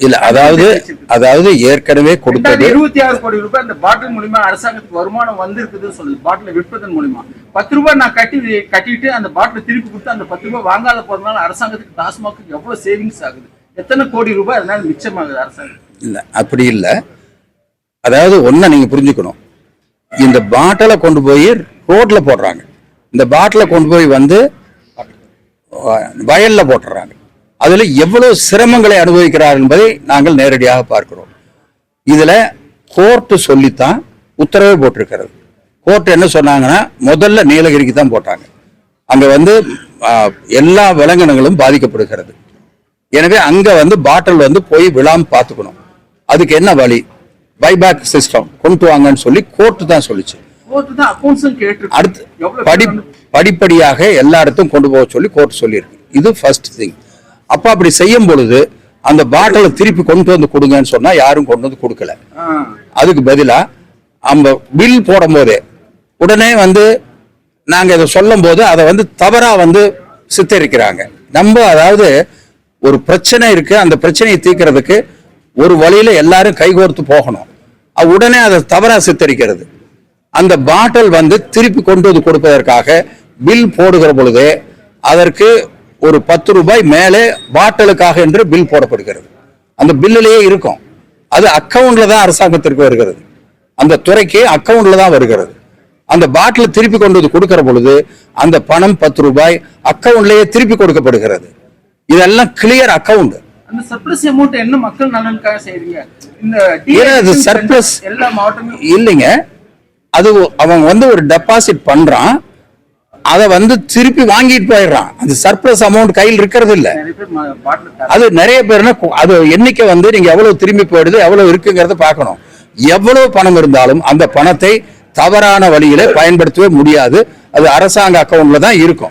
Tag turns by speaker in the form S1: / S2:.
S1: இல்ல அதாவது அதாவது ஏற்கனவே கொடுத்தது
S2: இருபத்தி ஆறு கோடி ரூபாய் அந்த பாட்டில் மூலியமா அரசாங்கத்துக்கு வருமானம் வந்திருக்குதுன்னு சொல்லுது. பாட்டில விற்பதன் மூலியமா. பத்து ரூபாய் நான் கட்டி கட்டிட்டு அந்த பாட்டில திருப்பி கொடுத்து அந்த பத்து ரூபாய் வாங்காத போறதுனால அரசாங்கத்துக்கு டாஸ்மாக்கு எவ்வளவு சேவிங்ஸ் ஆகுது? எத்தனை கோடி ரூபாய் அதனால மிச்சமாகுது அரசாங்கம்
S1: இல்ல அப்படி இல்ல. அதாவது ஒன்ன நீங்க புரிஞ்சுக்கணும். இந்த பாட்டிலை கொண்டு போய் ரோட்ல போடுறாங்க. இந்த பாட்டிலை கொண்டு போய் வந்து வயல்ல போட்டுறாங்க. அதுல எவ்வளவு சிரமங்களை அனுபவிக்கிறார் என்பதை நாங்கள் நேரடியாக பார்க்கிறோம். இதுல கோர்ட் சொல்லித்தான் உத்தரவே போட்டிருக்கிறது. கோர்ட் என்ன சொன்னாங்கன்னா முதல்ல நீலகிரிக்கு தான் போட்டாங்க. அங்க வந்து எல்லா விலங்கினங்களும் பாதிக்கப்படுகிறது. எனவே அங்க வந்து பாட்டில் வந்து போய் விழாம பார்த்துக்கணும். அதுக்கு என்ன வழி? பைபேக் சிஸ்டம் கொண்டு வாங்கன்னு சொல்லி கோர்ட்டு தான் சொல்லிச்சு.
S2: கோர்ட்டு
S1: அடுத்து படி படிப்படியாக எல்லா இடத்தும் கொண்டு போக சொல்லி கோர்ட் சொல்லியிருக்கு. இது ஃபர்ஸ்ட் திங் அப்ப அப்படி செய்யும் பொழுது அந்த பாட்டிலை திருப்பி கொண்டு வந்து கொடுங்கன்னு சொன்னா யாரும் கொண்டு வந்து கொடுக்கல. அதுக்கு பதிலா அந்த பில் போடும் போதே உடனே வந்து நாங்க இதை சொல்லும் போது அதை வந்து தவறா வந்து சித்தரிக்கிறாங்க. நம்ம அதாவது ஒரு பிரச்சனை இருக்கு அந்த பிரச்சனையை தீர்க்கறதுக்கு ஒரு வழியில எல்லாரும் கைகோர்த்து போகணும். உடனே அதை தவறா சித்தரிக்கிறது. அந்த பாட்டில் வந்து திருப்பி கொண்டு வந்து கொடுப்பதற்காக பில் போடுகிற பொழுது அதற்கு ஒரு பத்து ரூபாய் மேலே பாட்டிலுக்காக என்று பில் போடப்படுகிறது. அந்த பில்லிலேயே இருக்கும். அது அக்கவுண்ட்ல தான் அரசாங்கத்திற்கு வருகிறது. அந்த துறைக்கு அக்கவுண்ட்ல தான் வருகிறது. அந்த பாட்டில் திருப்பி கொண்டு வந்து கொடுக்கிற பொழுது அந்த பணம் பத்து ரூபாய் அக்கவுண்ட்லயே திருப்பி கொடுக்கப்படுகிறது. இதெல்லாம் கிளியர் அக்கவுண்ட்
S2: அந்த சர்ப்ளஸ் அமௌண்ட் என்ன மக்கள் நலனுக்காக செய்றீங்க? இந்த எல்லா மாவட்டமும்
S1: இல்லைங்க. அது அவன் வந்து ஒரு டெபாசிட் பண்றான். அதை வந்து திருப்பி வாங்கிட்டு போயிடுறான். அந்த சர்ப்ளஸ் அமௌண்ட் கையில் இருக்கிறது இல்ல. அது நிறைய பேர்னா அது எண்ணிக்கை வந்து நீங்க எவ்வளவு திரும்பி போயிடுது எவ்வளவு இருக்குங்கிறத பார்க்கணும். எவ்வளவு பணம் இருந்தாலும் அந்த பணத்தை தவறான வழியில பயன்படுத்தவே முடியாது. அது அரசாங்க அக்கௌண்ட்ல தான் இருக்கும்.